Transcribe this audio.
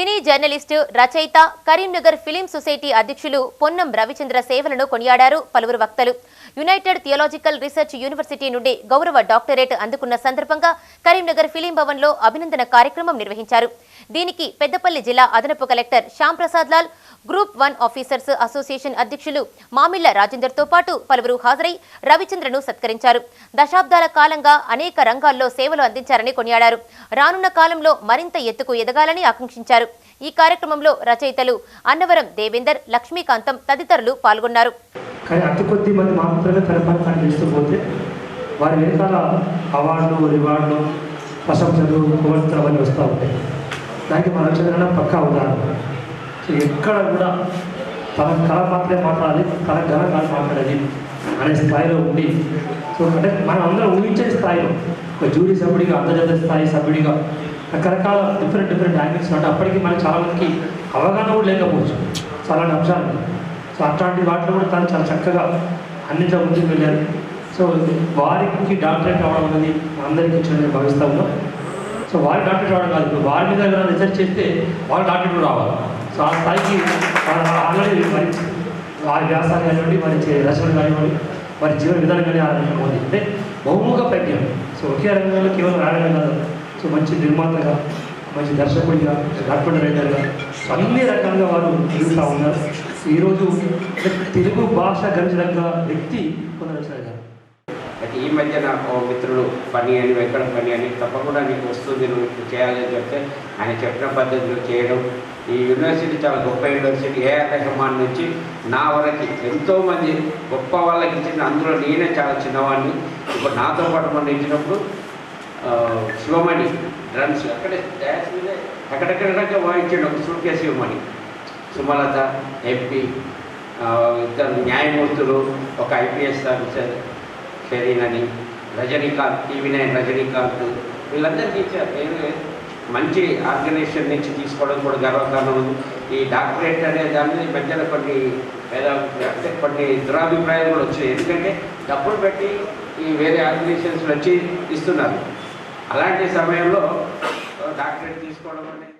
సినీ journalist రచయిత Karimnagar film society అధ్యక్షులు పొన్నం రవిచంద్ర సేవలను కొనియాడారు పలువురు వక్తలు. యునైటెడ్ థియోలాజికల్ రీసెర్చ్ యూనివర్సిటీ నుండి గౌరవ డాక్టరేట్ అందుకున్న సందర్భంగా కరీంనగర్ ఫిలిం భవన్లో అభినందన కార్యక్రమం నిర్వహించారు. దీనికి పెద్దపల్లి జిల్లా అదనపు collector Shyamprasad Lal group one officers association అధ్యక్షులు మామిళ్ళ రాజేందర్తో పాటు పలువురు హాజరై రవిచంద్రను సత్కరించారు. దశాబ్దాల కాలంగా అనేక రంగాల్లో సేవలు అందించారని కొనియాడారు. రానున్న కాలంలో మరింత ఎత్తుకు ఎదగాలని ఆకాంక్షించారు. ఈ కార్యక్రమంలో రచయితలు అన్నవరం దేవేందర్ లక్ష్మీకాంతం తదితరులు పాల్గొన్నారు. కానీ అతి కొద్ది మంది మాత్రమే పోతే వారి వెనకాల అవార్డులు రివార్డులు ప్రశంసలు కువర్తలు అవన్నీ వస్తూ ఉంటాయి. దానికి మన చంద్రన పక్కా ఉదాహరణ. సో ఎక్కడ కూడా తన కళ మాత్రమే మాట్లాడాలి తన ఘన కాదు మాట్లాడాలి అనే స్థాయిలో ఉండి సో అంటే మనం అందరం ఊహించే స్థాయిలో ఒక జూరీ సభ్యుడిగా అంతర్జాతీయ స్థాయి సభ్యుడిగా రకరకాల డిఫరెంట్ డిఫరెంట్ యాంగిల్స్ అంటే అప్పటికి మనకి చాలా మందికి అవగాహన కూడా లేకపోవచ్చు. సో అలాంటి అంశాలు. సో అట్లాంటి వాటిలో కూడా తను చాలా చక్కగా అన్నింటిలో ముందుకు వెళ్ళారు. సో వారికి డాక్టరేట్ రావడం అనేది అందరికీ ఇచ్చిన భావిస్తా ఉన్నాం. సో వారి డాక్టరేట్ రావడం కాదు వారి మీద ఏదైనా రీసెర్చ్ చేస్తే వాళ్ళ డాక్టరేట్ రావాలి. సో ఆ స్థాయికి ఆల్రెడీ మరి వారి వ్యాసాలు కానివ్వండి వారి చే- రచనలు కానివ్వండి వారి జీవన విధానం కానీ ఆ రకంగా అంటే బహుముఖ ప్రజ్ఞ సో ఒకే రంగంలో కేవలం రాయడమే కాదు సో మంచి నిర్మాతగా మంచి దర్శకుడిగా డాక్టర్ రైటర్గా సో అన్ని రకాలుగా వారు తిరుగుతూ ఉన్నారు ఈరోజు తెలుగు భాష గర్జనగా వ్యక్తి పునరచన గారు అయితే ఈ మధ్య నాకు ఓ మిత్రుడు పని అని వెంకట పని అని తప్పకుండా నీకు వస్తుంది నువ్వు ఇట్లా చెప్తే ఆయన చెప్పిన పద్ధతిలో చేయడం. ఈ యూనివర్సిటీ చాలా గొప్ప యూనివర్సిటీ. ఏఆర్ రెహమాన్ నుంచి నా వరకు ఎంతోమంది గొప్ప వాళ్ళకి ఇచ్చింది. అందులో నేనే చాలా చిన్నవాడిని. ఇప్పుడు నాతో పాటు మనం ఇచ్చినప్పుడు శివమణి డ్రమ్స్ అక్కడే డ్యాన్స్ మీదే ఎక్కడెక్కడ వాయించండి ఒక suitcase Sivamani. Sumalatha MP ఇద్దరు న్యాయమూర్తులు ఒక ఐపీఎస్ ఆఫీసర్ షరీన్ అని రజనీకాంత్ టీవీ నైన్ రజనీకాంత్. వీళ్ళందరికీ ఇచ్చారు నేను మంచి ఆర్గనైజేషన్ నుంచి తీసుకోవడం కూడా గర్వకారణం ఉంది. ఈ డాక్టరేట్ అనే దాని మధ్యలో కొన్ని వేద అంటే కొన్ని దురాభిప్రాయాలు కూడా వచ్చాయి ఎందుకంటే డబ్బులు పెట్టి ఈ వేరే ఆర్గనైజేషన్స్ వచ్చి ఇస్తున్నారు. అలాంటి సమయంలో డాక్టరేట్ తీసుకోవడం అనేది